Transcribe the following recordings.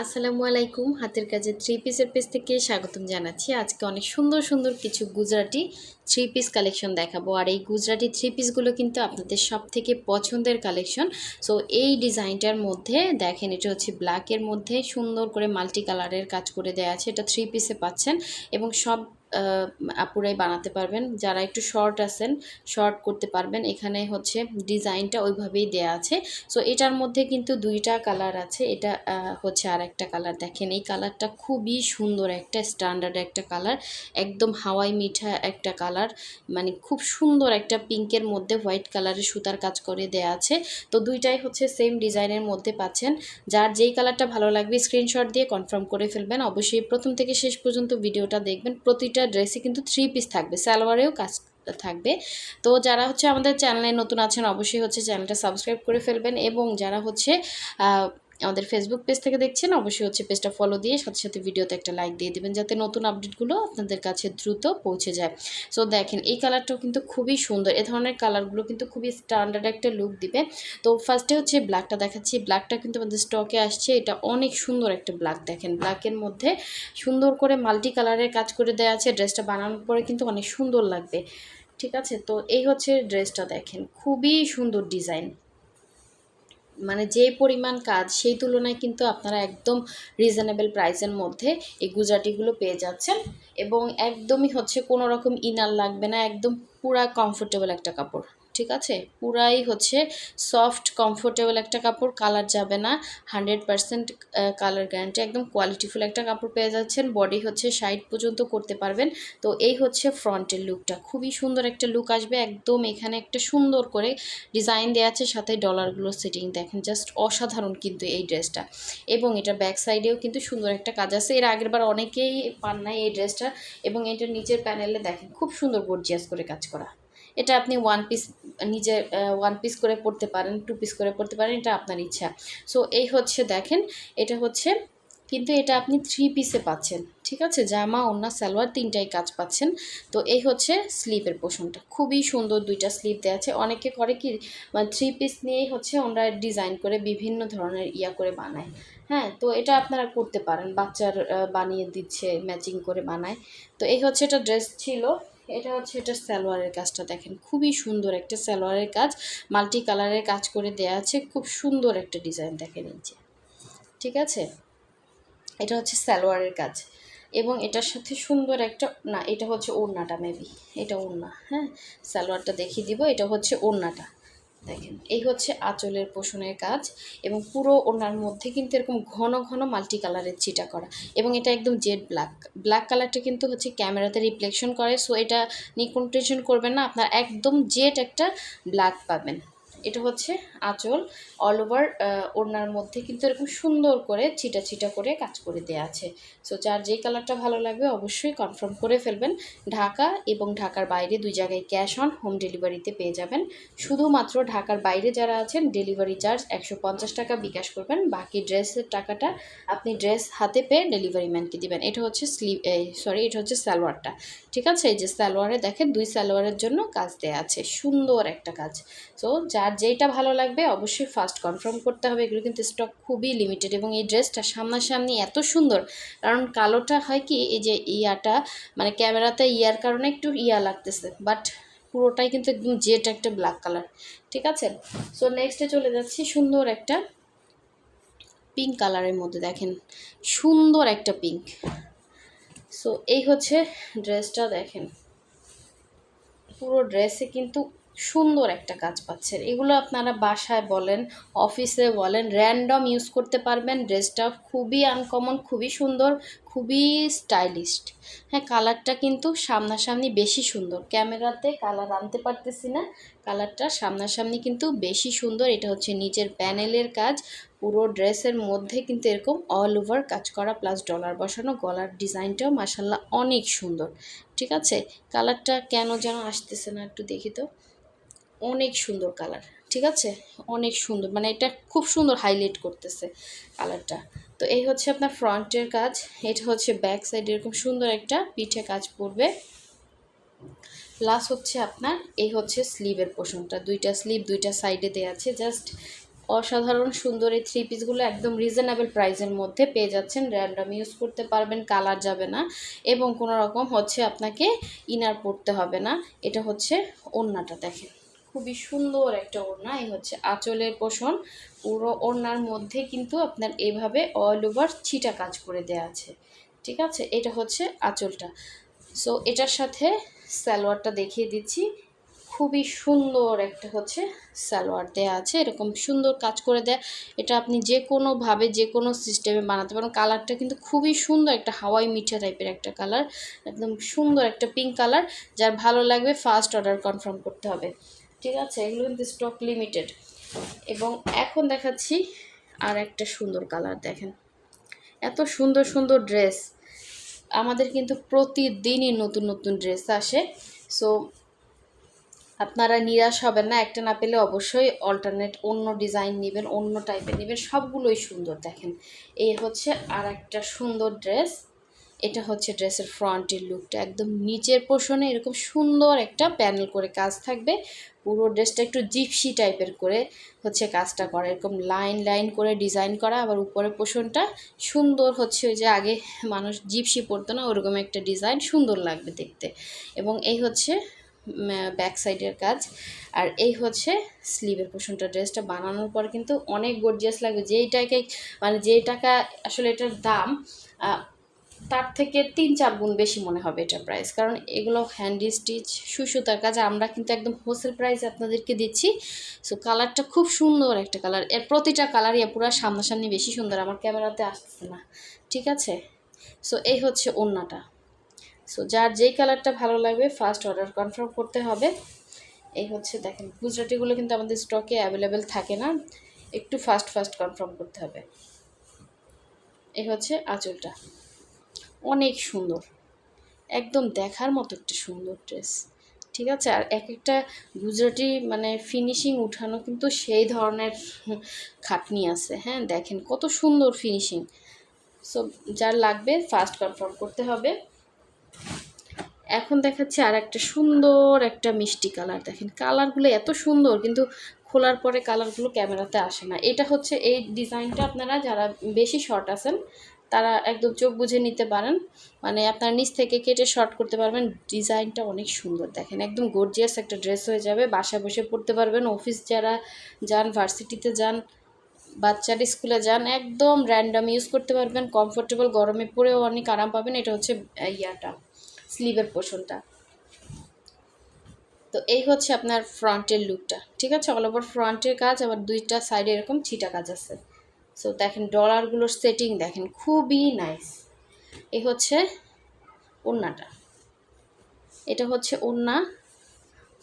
আসসালামু আলাইকুম। হাতের কাজে থ্রি পিসের পেজ থেকে স্বাগতম জানাচ্ছি। আজকে অনেক সুন্দর সুন্দর কিছু গুজরাটি থ্রি পিস কালেকশন দেখাবো। আর এই গুজরাটি থ্রি পিসগুলো কিন্তু আপনাদের সব থেকে পছন্দের কালেকশন সো এই ডিজাইনটার মধ্যে দেখেন, এটা হচ্ছে ব্ল্যাকের মধ্যে সুন্দর করে মাল্টি কালারের কাজ করে দেওয়া আছে। এটা থ্রি পিসে পাচ্ছেন এবং সব আপুরাই বানাতে পারবেন। যারা একটু শর্ট আছেন শর্ট করতে পারবেন। এখানে হচ্ছে ডিজাইনটা ওইভাবেই দেয়া আছে। সো এটার মধ্যে কিন্তু দুইটা কালার আছে। এটা হচ্ছে আর একটা কালার দেখেন, এই কালারটা খুবই সুন্দর একটা স্ট্যান্ডার্ড একটা কালার একদম হাওয়াই মিঠা একটা কালার মানে খুব সুন্দর একটা পিঙ্কের মধ্যে হোয়াইট কালারের সুতার কাজ করে দেয়া আছে। তো দুইটাই হচ্ছে সেম ডিজাইনের মধ্যে পাচ্ছেন। যার যেই কালারটা ভালো লাগবে স্ক্রিনশট দিয়ে কনফার্ম করে ফেলবেন। অবশ্যই প্রথম থেকে শেষ পর্যন্ত ভিডিওটা দেখবেন। প্রতিটা ড্রেসে কিন্তু থ্রি পিস থাকবে, সালোয়ারেও কাজ থাকবে। তো যারা হচ্ছে আমাদের চ্যানেলে নতুন আছেন, অবশ্যই হচ্ছে চ্যানেলটা সাবস্ক্রাইব করে ফেলবেন এবং যারা হচ্ছে আমাদের ফেসবুক পেজ থেকে দেখছেন, অবশ্যই হচ্ছে পেজটা ফলো দিয়ে সাথে সাথে ভিডিওতে একটা লাইক দিয়ে দিবেন, যাতে নতুন আপডেটগুলো আপনাদের কাছে দ্রুত পৌঁছে যায়। সো দেখেন, এই কালারটাও কিন্তু খুবই সুন্দর। এ ধরনের কালারগুলো কিন্তু খুবই স্ট্যান্ডার্ড একটা লুক দিবে। তো ফার্স্টে হচ্ছে ব্ল্যাকটা দেখাচ্ছি। ব্ল্যাকটা কিন্তু আমাদের স্টকে আসছে। এটা অনেক সুন্দর একটা ব্ল্যাক দেখেন। ব্ল্যাকের মধ্যে সুন্দর করে মাল্টি কালারের কাজ করে দেওয়া আছে। ড্রেসটা বানানোর পরে কিন্তু অনেক সুন্দর লাগবে। ঠিক আছে? তো এই হচ্ছে ড্রেসটা দেখেন। খুবই সুন্দর ডিজাইন মানে যে পরিমাণ কাজ, সেই তুলনায় কিন্তু আপনারা একদম রিজনেবল প্রাইসের মধ্যে এই গুজরাটিগুলো পেয়ে যাচ্ছেন। এবং একদমই হচ্ছে কোনো রকম ইনার লাগবে না, একদম পুরা কমফোর্টেবল একটা কাপড়, ঠিক আছে? পুরাই হচ্ছে সফট কমফোর্টেবল একটা কাপড় কালার যাবে না। হান্ড্রেড পারসেন্ট কালার গ্যারান্টি একদম কোয়ালিটিফুল একটা কাপড় পেয়ে যাচ্ছেন। বডি হচ্ছে সাইড পর্যন্ত করতে পারবেন। তো এই হচ্ছে ফ্রন্টের লুকটা খুবই সুন্দর একটা লুক আসবে। একদম এখানে একটা সুন্দর করে ডিজাইন দেওয়া আছে, সাথে ডলারগুলো সেটিং দেখেন জাস্ট অসাধারণ কিন্তু এই ড্রেসটা এবং এটা ব্যাক সাইডেও কিন্তু সুন্দর একটা কাজ আছে। এর আগের বার অনেকেই পান নাই এই ড্রেসটা এবং এটার নিচের প্যানেলে দেখেন, খুব সুন্দর গর্জিয়াস করে কাজ করা। এটা আপনি ওয়ান পিস নিজে ওয়ান পিস করে পড়তে পারেন টু পিস করে পড়তে পারেন, এটা আপনার ইচ্ছা। সো এই হচ্ছে দেখেন, এটা হচ্ছে, কিন্তু এটা আপনি থ্রি পিসে পাচ্ছেন, ঠিক আছে? জামা ওন্না সালোয়ার, তিনটাই কাজ পাচ্ছেন। তো এই হচ্ছে স্লিপের পোষণটা। খুবই সুন্দর দুইটা স্লিপ দেওয়া আছে। অনেকে করে কি মানে থ্রি পিস নিয়েই হচ্ছে ওনারা ডিজাইন করে বিভিন্ন ধরনের ইয়া করে বানায়। হ্যাঁ তো এটা আপনারা করতে পারেন। বাচ্চার বানিয়ে দিচ্ছে ম্যাচিং করে বানায়। তো এই হচ্ছে এটা ড্রেস ছিল। এটা হচ্ছে এটা সালোয়ারের কাজটা দেখেন, খুবই সুন্দর একটা সালোয়ারের কাজ, মাল্টি কালারের কাজ করে দেয়া আছে, খুব সুন্দর একটা ডিজাইন দেখেন নিচে ঠিক আছে? এটা হচ্ছে সালোয়ারের কাজ এবং এটার সাথে সুন্দর একটা, না, এটা হচ্ছে ওড়নাটা মেবি এটা ওড়না হ্যাঁ? সালোয়ারটা দেখিয়ে দিব, এটা হচ্ছে ওড়নাটা। দেখেন, এই হচ্ছে আঁচলের পোষণের কাজ এবং পুরো ওনার মধ্যে কিন্তু এরকম ঘন ঘন মাল্টি কালারের চিটা করা এবং এটা একদম জেড ব্ল্যাক। ব্ল্যাক কালারটা কিন্তু হচ্ছে ক্যামেরাতে রিফ্লেকশন করে, সো এটা নিয়ে কোনো টেনশন করবেন না, আপনার একদম জেড একটা ব্ল্যাক পাবেন। এটা হচ্ছে আঁচল অল ওভার ওড়নার মধ্যে কিন্তু এরকম সুন্দর করে ছিটা ছিটা করে কাজ করে দেওয়া আছে। সো যার যেই কালারটা ভালো লাগবে অবশ্যই কনফার্ম করে ফেলবেন। ঢাকা এবং ঢাকার বাইরে দুই জায়গায় ক্যাশ অন হোম ডেলিভারিতে পেয়ে যাবেন। শুধুমাত্র ঢাকার বাইরে যারা আছেন ডেলিভারি চার্জ একশো পঞ্চাশ টাকা বিকাশ করবেন। বাকি ড্রেসের টাকাটা আপনি ড্রেস হাতে পেয়ে ডেলিভারি ম্যানকে দিবেন। এটা হচ্ছে স্লিভ সরি এটা হচ্ছে সালোয়ারটা ঠিক আছে? এই যে সালোয়ারে দেখেন দুই সালোয়ারের জন্য কাজ দেওয়া আছে। সুন্দর একটা কাজ। সো যার যেইটা ভালো লাগবে অবশ্যই ফার্স্ট কনফার্ম করতে হবে। এগুলো কিন্তু স্টক খুবই লিমিটেড এবং এই ড্রেসটা সামনাসামনি এত সুন্দর, কারণ কালোটা হয় কি, এই যে ইয়াটা মানে ক্যামেরাতে ইয়ার কারণে একটু ইয়া লাগতেছে বাট পুরোটাই কিন্তু একদম জেট একটা ব্ল্যাক কালার ঠিক আছে? সো নেক্সটে চলে যাচ্ছি, সুন্দর একটা পিঙ্ক কালারের মধ্যে দেখেন, সুন্দর একটা পিঙ্ক সো এই হচ্ছে ড্রেসটা দেখেন, পুরো ড্রেসে কিন্তু সুন্দর একটা কাজ পাচ্ছেন। এগুলো আপনারা বাসায় বলেন, অফিসে বলেন র্যান্ডম ইউজ করতে পারবেন। ড্রেসটা খুবই আনকমন খুবই সুন্দর, খুবই স্টাইলিশড হ্যাঁ কালারটা কিন্তু সামনাসামনি বেশি সুন্দর। ক্যামেরাতে কালার আনতে পারতেছি না কালারটা সামনাসামনি কিন্তু বেশি সুন্দর। এটা হচ্ছে নিচের প্যানেলের কাজ, পুরো ড্রেসের মধ্যে কিন্তু এরকম অল ওভার কাজ করা প্লাস ডলার বসানো, গলার ডিজাইনটাও মাসাল্লাহ অনেক সুন্দর। ঠিক আছে? কালারটা কেন যেন আসতেছে না, একটু দেখি তো। অনেক সুন্দর কালার ঠিক আছে? অনেক সুন্দর মানে এটা খুব সুন্দর হাইলাইট করতেছে কালারটা তো এই হচ্ছে আপনার ফ্রন্টের কাজ, এটা হচ্ছে ব্যাক সাইড এরকম সুন্দর একটা পিঠে কাজ পড়বে। প্লাস হচ্ছে আপনার, এই হচ্ছে স্লিভের পোষণটা দুইটা স্লিভ দুইটা সাইডে দেওয়া আছে জাস্ট অসাধারণ সুন্দর এই থ্রি পিসগুলো একদম রিজনেবল প্রাইসের মধ্যে পেয়ে যাচ্ছেন র্যান্ডাম ইউজ করতে পারবেন কালার যাবে না। এবং কোনো রকম হচ্ছে আপনাকে ইনার পড়তে হবে না, এটা হচ্ছে ওড়নাটা দেখেন। খুবই সুন্দর একটা ওড়না। এই হচ্ছে আঁচলের পোষণ। পুরো ওড়নার মধ্যে কিন্তু আপনার এভাবে অল ওভার ছিটা কাজ করে দেওয়া আছে। ঠিক আছে? এটা হচ্ছে আঁচলটা। সো এটার সাথে সালোয়ারটা দেখিয়ে দিচ্ছি। খুবই সুন্দর একটা হচ্ছে সালোয়ার দেওয়া আছে। এরকম সুন্দর কাজ করে দেয়। এটা আপনি যে কোনোভাবে যে কোনো সিস্টেমে বানাতে পারেন। কালারটা কিন্তু খুবই সুন্দর একটা হাওয়াই মিঠা টাইপের একটা কালার। একদম সুন্দর একটা পিঙ্ক কালার। যার ভালো লাগবে ফার্স্ট অর্ডার কনফার্ম করতে হবে। ঠিক আছে, এগুলো কিন্তু স্টক লিমিটেড এবং এখন দেখাচ্ছি আর একটা সুন্দর কালার দেখেন। এত সুন্দর সুন্দর ড্রেস আমাদের কিন্তু প্রতিদিনই নতুন নতুন ড্রেস আসে। সো আপনারা নিরাশ হবেন না, একটা না পেলে অবশ্যই অল্টারনেট অন্য ডিজাইন নেবেন, অন্য টাইপের নেবেন, সবগুলোই সুন্দর দেখেন। এই হচ্ছে আর একটা সুন্দর ড্রেস এটা হচ্ছে ড্রেসের ফ্রন্টের লুকটা একদম নিচের পোষণে এরকম সুন্দর একটা প্যানেল করে কাজ থাকবে। পুরো ড্রেসটা একটু জিপসি টাইপের করে হচ্ছে কাজটা করা। এরকম লাইন লাইন করে ডিজাইন করা, আবার উপরের পোষণটা সুন্দর হচ্ছে ওই যে আগে মানুষ জিপসি পরতো না, ওরকম একটা ডিজাইন সুন্দর লাগবে দেখতে। এবং এই হচ্ছে ব্যাক সাইডের কাজ। আর এই হচ্ছে স্লিভের পোষণটা। ড্রেসটা বানানোর পর কিন্তু অনেক গর্জিয়াস লাগবে। যেই টাকায় মানে যেই টাকা আসলে এটার দাম তার থেকে তিন চার গুণ বেশি মনে হবে এটা প্রাইস কারণ এগুলো হ্যান্ডি স্টিচ সুসুতার কাজ, আমরা কিন্তু একদম হোলসেল প্রাইস আপনাদেরকে দিচ্ছি। সো কালারটা খুব সুন্দর একটা কালারের প্রতিটা কালারই পুরো সামনাসামনি বেশি সুন্দর, আমার ক্যামেরাতে আসতেছে না। ঠিক আছে? সো এই হচ্ছে ওড়নাটা সো যার যেই কালারটা ভালো লাগবে ফার্স্ট অর্ডার কনফার্ম করতে হবে। এই হচ্ছে, দেখেন, গুজরাটিগুলো কিন্তু আমাদের স্টকে অ্যাভেলেবেল থাকে না। একটু ফাস্ট ফাস্ট কনফার্ম করতে হবে। এই হচ্ছে আঁচলটা। অনেক সুন্দর। একদম দেখার মতো একটা সুন্দর ড্রেস ঠিক আছে? আর এক একটা গুজরাটি মানে ফিনিশিং উঠানো কিন্তু সেই ধরনের খাটনি আছে। হ্যাঁ দেখেন কত সুন্দর ফিনিশিং সো যার লাগবে ফার্স্ট কনফার্ম করতে হবে। এখন দেখাচ্ছি আর একটা সুন্দর একটা মিষ্টি কালার দেখেন কালারগুলো এত সুন্দর, কিন্তু খোলার পরে কালারগুলো ক্যামেরাতে আসে না। এটা হচ্ছে এই ডিজাইনটা আপনারা যারা বেশি শর্ট আছেন তারা একদম চোখ বুঝে নিতে পারেন। মানে আপনার নিচ থেকে কেটে শর্ট করতে পারবেন। ডিজাইনটা অনেক সুন্দর, দেখেন। একদম গর্জিয়াস একটা ড্রেস হয়ে যাবে। বাসা বসে পড়তে পারবেন। অফিস যারা যান ভার্সিটিতে যান, বাচ্চার স্কুলে যান, একদম র্যান্ডাম ইউজ করতে পারবেন। কমফোর্টেবল গরমে পরেও অনেক আরাম পাবেন। এটা হচ্ছে ইয়াটা স্লিভের পোষণটা। তো এই হচ্ছে আপনার ফ্রন্টের লুকটা ঠিক আছে? অল ওভার ফ্রন্টের কাজ, আবার দুইটা সাইডে এরকম ছিটা কাজ আছে। সো দেখেন ডলারগুলোর সেটিং দেখেন খুবই নাইস এ হচ্ছে ওড়নাটা। এটা হচ্ছে ওড়না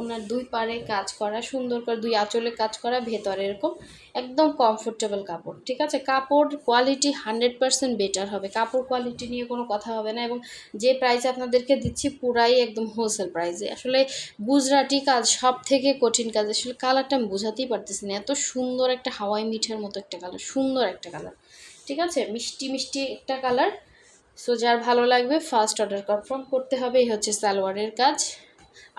ওনার দুই পারে কাজ করা, সুন্দর করে দুই আঁচলে কাজ করা, ভেতরে এরকম একদম কমফোর্টেবল কাপড়, ঠিক আছে? কাপড় কোয়ালিটি হান্ড্রেড পার্সেন্ট বেটার হবে। কাপড় কোয়ালিটি নিয়ে কোনো কথা হবে না এবং যে প্রাইসে আপনাদেরকে দিচ্ছি পুরাই একদম হোলসেল প্রাইসে আসলে গুজরাটি কাজ সব থেকে কঠিন কাজ, আসলে কালারটা আমি বোঝাতেই পারতেছি না। এত সুন্দর একটা হাওয়াই মিঠার মতো একটা কালার সুন্দর একটা কালার ঠিক আছে? মিষ্টি মিষ্টি একটা কালার সো যার ভালো লাগবে ফার্স্ট অর্ডার কনফার্ম করতে হবে, এই হচ্ছে সালোয়ারের কাজ।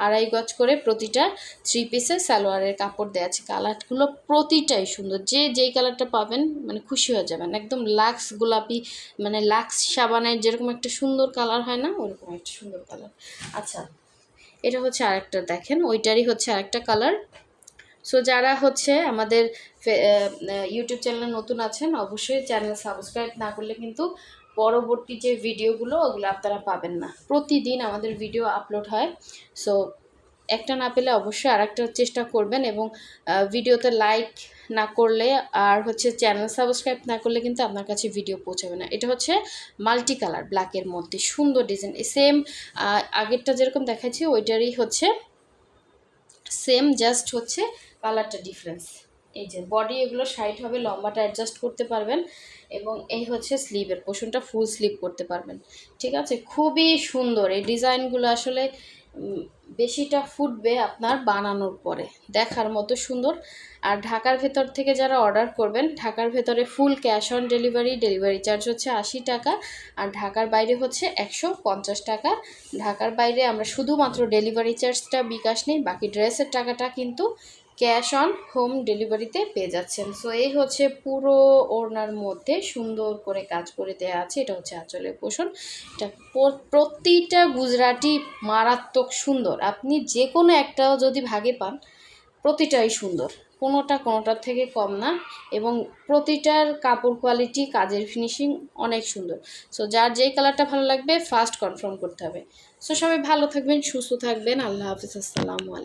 আড়াই গজ করে প্রতিটা থ্রি পিসে সালোয়ারের কাপড় দেওয়া আছে। কালারগুলো প্রতিটাই সুন্দর। যে যেই কালারটা পাবেন মানে খুশি হয়ে যাবেন। একদম লাক্স গোলাপি মানে লাক্স সাবানের যেরকম একটা সুন্দর কালার হয় না, ওরকম একটা সুন্দর কালার। আচ্ছা এটা হচ্ছে আরেকটা দেখেন। ওইটারই হচ্ছে আরেকটা কালার। সো যারা হচ্ছে আমাদের ইউটিউব চ্যানেলে নতুন আছেন, অবশ্যই চ্যানেল সাবস্ক্রাইব না করলে কিন্তু পরবর্তী যে ভিডিওগুলো, ওগুলো আপনারা পাবেন না। প্রতিদিন আমাদের ভিডিও আপলোড হয়। সো একটা না পেলে অবশ্যই আরেকটা চেষ্টা করবেন এবং ভিডিওতে লাইক না করলে আর হচ্ছে চ্যানেল সাবস্ক্রাইব না করলে কিন্তু আপনার কাছে ভিডিও পৌঁছাবে না। এটা হচ্ছে মাল্টি কালার ব্ল্যাকের মধ্যে। সুন্দর ডিজাইন সেম আগেরটা যেরকম দেখাচ্ছি, ওইটারই হচ্ছে সেম জাস্ট হচ্ছে কালারটা ডিফারেন্স এই যে বডি এগুলো সাইড হবে, লম্বাটা অ্যাডজাস্ট করতে পারবেন এবং এই হচ্ছে স্লিভের পোষণটা ফুল স্লিভ করতে পারবেন, ঠিক আছে? খুবই সুন্দর, এই ডিজাইনগুলো আসলে বেশিটা ফুটবে আপনার বানানোর পরে, দেখার মতো সুন্দর। আর ঢাকার ভেতর থেকে যারা অর্ডার করবেন, ঢাকার ভেতরে full cash on delivery delivery charge হচ্ছে আশি টাকা, আর ঢাকার বাইরে হচ্ছে একশো পঞ্চাশ টাকা। ঢাকার বাইরে আমরা শুধুমাত্র ডেলিভারি চার্জটা বিকাশ নেই, বাকি ড্রেসের টাকাটা কিন্তু ক্যাশ অন হোম ডেলিভারিতে পেয়ে যাচ্ছেন। সো এই হচ্ছে পুরো ওড়নার মধ্যে সুন্দর করে কাজ করে দেওয়া আছে। এটা হচ্ছে আঁচলের পোষণ। এটা প্রতিটা গুজরাটি মারাত্মক সুন্দর। আপনি যে কোনো একটাও যদি ভাগে পান, প্রতিটাই সুন্দর। কোনোটা কোনোটার থেকে কম না এবং প্রতিটার কাপড় কোয়ালিটি কাজের ফিনিশিং অনেক সুন্দর। সো যার যেই কালারটা ভালো লাগবে ফার্স্ট কনফার্ম করতে হবে। সো সবাই ভালো থাকবেন, সুস্থ থাকবেন। আল্লাহ হাফিজ। আসসালামু আলাইকুম।